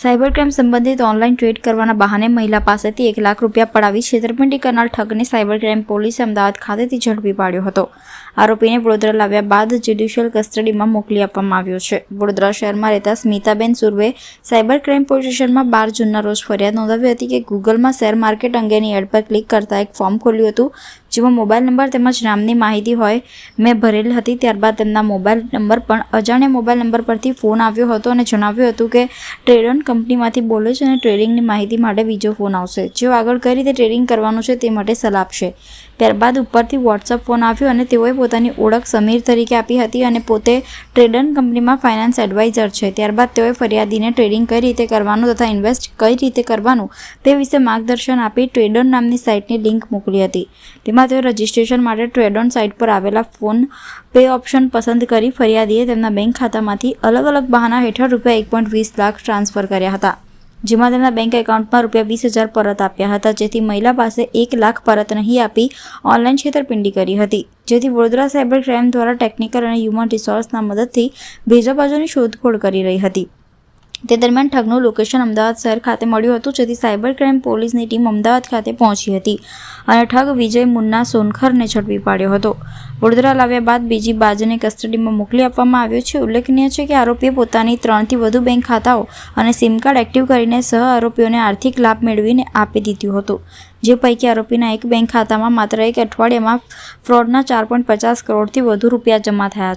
Cyber crime સંબંધિત online trade કરવાના બહાને મહિલા પાસેથી એક લાખ રૂપિયા પડાવી છેતરપિંડી કરનાર ઠગને સાયબર ક્રાઇમ પોલીસે અમદાવાદ ખાતેથી ઝડપી પાડ્યો હતો. આરોપીને વડોદરા લાવ્યા બાદ જ્યુડિશિયલ કસ્ટડીમાં મોકલી આપવામાં આવ્યો છે. વડોદરા શહેરમાં રહેતા Smitaben Surve cyber crime police સ્ટેશનમાં બાર જૂનના રોજ ફરિયાદ નોંધાવી હતી કે ગૂગલમાં શેર માર્કેટ અંગેની એડ પર ક્લિક કરતા એક ફોર્મ ખોલ્યું હતું. જેમાં મોબાઈલ નંબર તેમજ નામની માહિતી હોય, મેં ભરેલ હતી ત્યારબાદ તેમના મોબાઈલ નંબર પણ અજાણ્યા મોબાઈલ નંબર પરથી ફોન આવ્યો હતો અને જણાવ્યું હતું કે ટ્રેડન કંપનીમાંથી બોલે છે અને ટ્રેડિંગની માહિતી માટે બીજો ફોન આવશે. જેઓ આગળ કઈ રીતે ટ્રેડિંગ કરવાનું છે તે માટે સલાહ આપશે. ત્યારબાદ ઉપરથી વોટ્સઅપ ફોન આવ્યો અને તેઓએ પોતાની ઓળખ સમીર તરીકે આપી હતી અને પોતે ટ્રેડન કંપનીમાં ફાઇનાન્સ એડવાઇઝર છે. ત્યારબાદ તેઓએ ફરિયાદીને ટ્રેડિંગ કઈ રીતે કરવાનું તથા ઇન્વેસ્ટ કઈ રીતે કરવાનું તે વિશે માર્ગદર્શન આપી ટ્રેડન નામની સાઇટની લિંક મોકલી હતી. તેમાં તેઓ રજિસ્ટ્રેશન માટે ટ્રેડોન સાઇટ પર આવેલા ફોન પે ઓપ્શન પસંદ કરી ફરિયાદીએ તેમના બેંક ખાતામાંથી અલગ અલગ બહાના હેઠળ રૂપિયા એક પોઈન્ટ વીસ લાખ ટ્રાન્સફર કર્યા હતા. જેમાં તેમના બેંક એકાઉન્ટમાં રૂપિયા વીસ હજાર પરત આપ્યા હતા. જેથી મહિલા પાસે એક લાખ પરત નહીં આપી ઓનલાઈન છેતરપિંડી કરી હતી. જેથી વડોદરા સાયબર ક્રાઇમ દ્વારા ટેકનિકલ અને હ્યુમન રિસોર્સના મદદથી બીજા બાજુની શોધખોળ કરી રહી હતી. તે દરમિયાન ઠગનું લોકેશન અમદાવાદ શહેર ખાતે મળ્યું હતું, જેથી સાયબર ક્રાઇમ પોલીસની ટીમ અમદાવાદ ખાતે પહોંચી હતી. અને ઠગ વિજય મુન્ના સોનખરને ઝડપી પાડ્યો હતો. વડોદરા લાવ્યા બાદ બીજી બાજુને કસ્ટડીમાં મોકલી આપવામાં આવ્યો છે. ઉલ્લેખનીય છે કે આરોપીએ પોતાની ત્રણથી વધુ બેંક ખાતાઓ અને સિમ કાર્ડ એક્ટિવ કરીને સહ આરોપીઓને આર્થિક લાભ મેળવીને આપી દીધું હતું. જે પૈકી આરોપીના એક બેંક ખાતામાં માત્ર એક અઠવાડિયામાં ફ્રોડના ચાર પોઈન્ટ પચાસ કરોડથી વધુ રૂપિયા જમા થયા